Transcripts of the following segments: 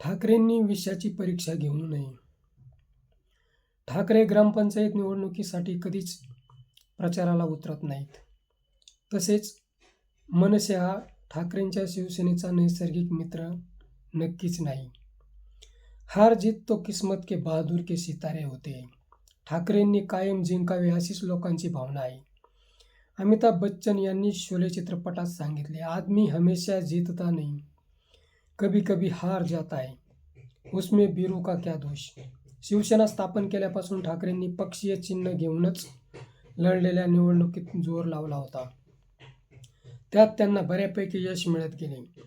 ठाकरेंनी विषयाची परीक्षा घेऊ नये. ठाकरे ग्रामपंचायत निवडणुकीसाठी कधीच प्रचाराला उतरत नाहीत. तसेच मनसे हा ठाकरेंच्या शिवसेनेचा नैसर्गिक मित्र नक्कीच नाही. हार जीत तो किस्मत के बहादूर के सितारे होते. ठाकरेंनी कायम जिंकावे अशीच लोकांची भावना आहे. अमिताभ बच्चन यांनी शोले चित्रपटात सांगितले आदमी हमेशा जीतता नाही. कभी कभी हार जाता है। उसमें बीरू का क्या दोष? शिवसेना स्थापन केल्यापासून ठाकरेंनी पक्षीय चिन्ह घेऊनच लढलेल्या निवडणुकीत जोर लावला होता. त्यात त्यांना बऱ्यापैकी यश मिळत गेले.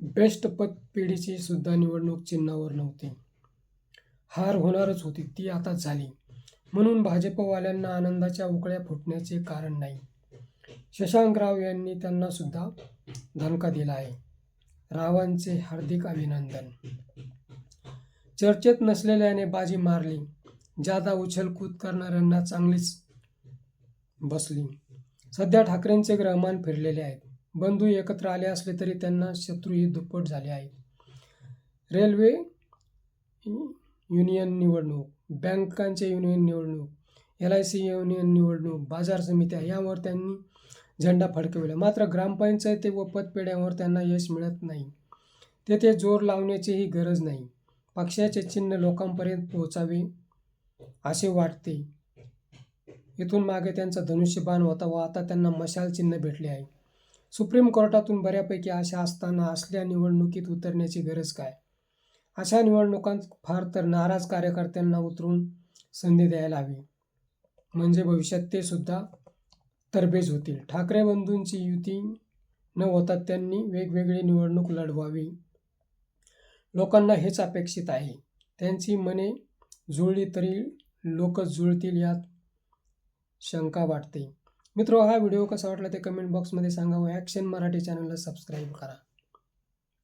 बेस्ट पद पिढीची सुद्धा निवडणूक चिन्हावर नव्हती. हार होणारच होती ती आता झाली. म्हणून भाजपवाल्यांना आनंदाच्या उकळ्या फुटण्याचे कारण नाही. शशांकराव यांनी त्यांना सुद्धा धमका दिला आहे. रावांचे हार्दिक अभिनंदन. चर्चेत नसलेल्याने बाजी मारली. जादा उछलकूद करणाऱ्यांना चांगलीच बसली. सध्या ठाकरेंचे ग्रहमान फिरलेले आहेत. बंधू एकत्र आले असले तरी त्यांना शत्रूही दुप्पट झाले आहेत. रेल्वे युनियन निवडणूक बँकांचे युनियन निवडणूक एल आय सी युनियन निवडणूक बाजार समित्या यावर त्यांनी झेंडा फडकविला. मात्र ग्रामपंचायती व पतपेढ्यांवर त्यांना यश मिळत नाही. तेथे जोर लावण्याचीही गरज नाही. पक्षाचे चिन्ह लोकांपर्यंत पोहोचावे असे वाटते. इथून मागे त्यांचा धनुष्यबाण होता व आता त्यांना मशाल चिन्ह भेटले आहे. सुप्रीम कोर्टातून बऱ्यापैकी आशा असताना असल्या निवडणुकीत उतरण्याची गरज काय? अशा निवडणुकांत फार तर नाराज कार्यकर्त्यांना उतरून संधी द्यायला हवी. म्हणजे भविष्यात ते सुद्धा तरबेज होतील. ठाकरे बंधूंची युती न होता त्यांनी वेगवेगळी निवडणूक लढवावी. लोकांना हेच अपेक्षित आहे. त्यांची मने जुळली तरी लोक जुळतील यात शंका वाटते. मित्र हा व्हिडिओ कसा वाटला ते कमेंट बॉक्समध्ये सांगा व ॲक्शन मराठी चॅनलला सबस्क्राईब करा.